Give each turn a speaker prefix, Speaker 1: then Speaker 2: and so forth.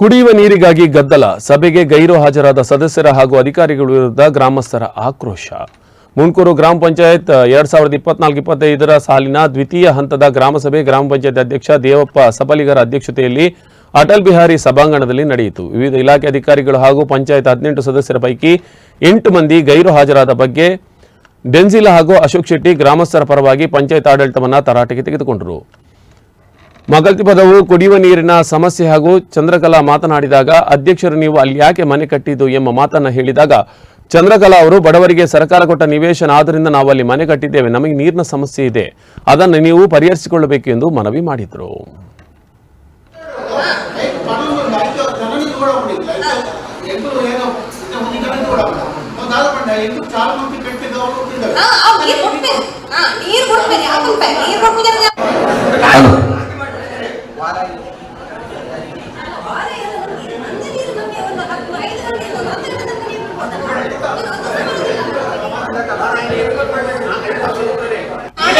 Speaker 1: ಕುಡಿಯುವ ನೀರಿಗಾಗಿ ಗದ್ದಲ, ಸಭೆಗೆ ಗೈರು ಹಾಜರಾದ ಸದಸ್ಯರ ಹಾಗೂ ಅಧಿಕಾರಿಗಳ ವಿರುದ್ಧ ಗ್ರಾಮಸ್ಥರ ಆಕ್ರೋಶ. ಮುನ್ಕೂರು ಗ್ರಾಮ ಪಂಚಾಯತ್ ಎರಡ್ ಸಾವಿರದ ಇಪ್ಪತ್ನಾಲ್ಕು ಇಪ್ಪತ್ತೈದರ ಸಾಲಿನ ದ್ವಿತೀಯ ಹಂತದ ಗ್ರಾಮಸಭೆ ಗ್ರಾಮ ಪಂಚಾಯತ್ ಅಧ್ಯಕ್ಷ ದೇವಪ್ಪ ಸಬಲಿಗರ ಅಧ್ಯಕ್ಷತೆಯಲ್ಲಿ ಅಟಲ್ ಬಿಹಾರಿ ಸಭಾಂಗಣದಲ್ಲಿ ನಡೆಯಿತು. ವಿವಿಧ ಇಲಾಖೆ ಅಧಿಕಾರಿಗಳು ಹಾಗೂ ಪಂಚಾಯತ್ ಹದಿನೆಂಟು ಸದಸ್ಯರ ಪೈಕಿ ಎಂಟು ಮಂದಿ ಗೈರು ಹಾಜರಾದ ಬಗ್ಗೆ ಡೆನ್ಸಿಲ ಹಾಗೂ ಅಶೋಕ್ ಶೆಟ್ಟಿ ಗ್ರಾಮಸ್ಥರ ಪರವಾಗಿ ಪಂಚಾಯತ್ ಆಡಳಿತವನ್ನು ತರಾಟೆಗೆ ತೆಗೆದುಕೊಂಡರು. ಮಗಲ್ತಿ ಪದವು ಕುಡಿಯುವ ನೀರಿನ ಸಮಸ್ಯೆ ಹಾಗೂ ಚಂದ್ರಕಲಾ ಮಾತನಾಡಿದಾಗ ಅಧ್ಯಕ್ಷರು ನೀವು ಅಲ್ಲಿ ಯಾಕೆ ಮನೆ ಕಟ್ಟಿದ್ದು ಎಂಬ ಮಾತನ್ನು ಹೇಳಿದಾಗ ಚಂದ್ರಕಲಾ ಅವರು ಬಡವರಿಗೆ ಸರ್ಕಾರ ಕೊಟ್ಟ ನಿವೇಶನ ಆದ್ದರಿಂದ ನಾವು ಅಲ್ಲಿ ಮನೆ ಕಟ್ಟಿದ್ದೇವೆ ನಮಗೆ ನೀರಿನ ಸಮಸ್ಯೆ ಇದೆ ಅದನ್ನು ನೀವು ಪರಿಹರಿಸಿಕೊಳ್ಳಬೇಕು ಎಂದು ಮನವಿ ಮಾಡಿದರು.
Speaker 2: ஆராய்ந்து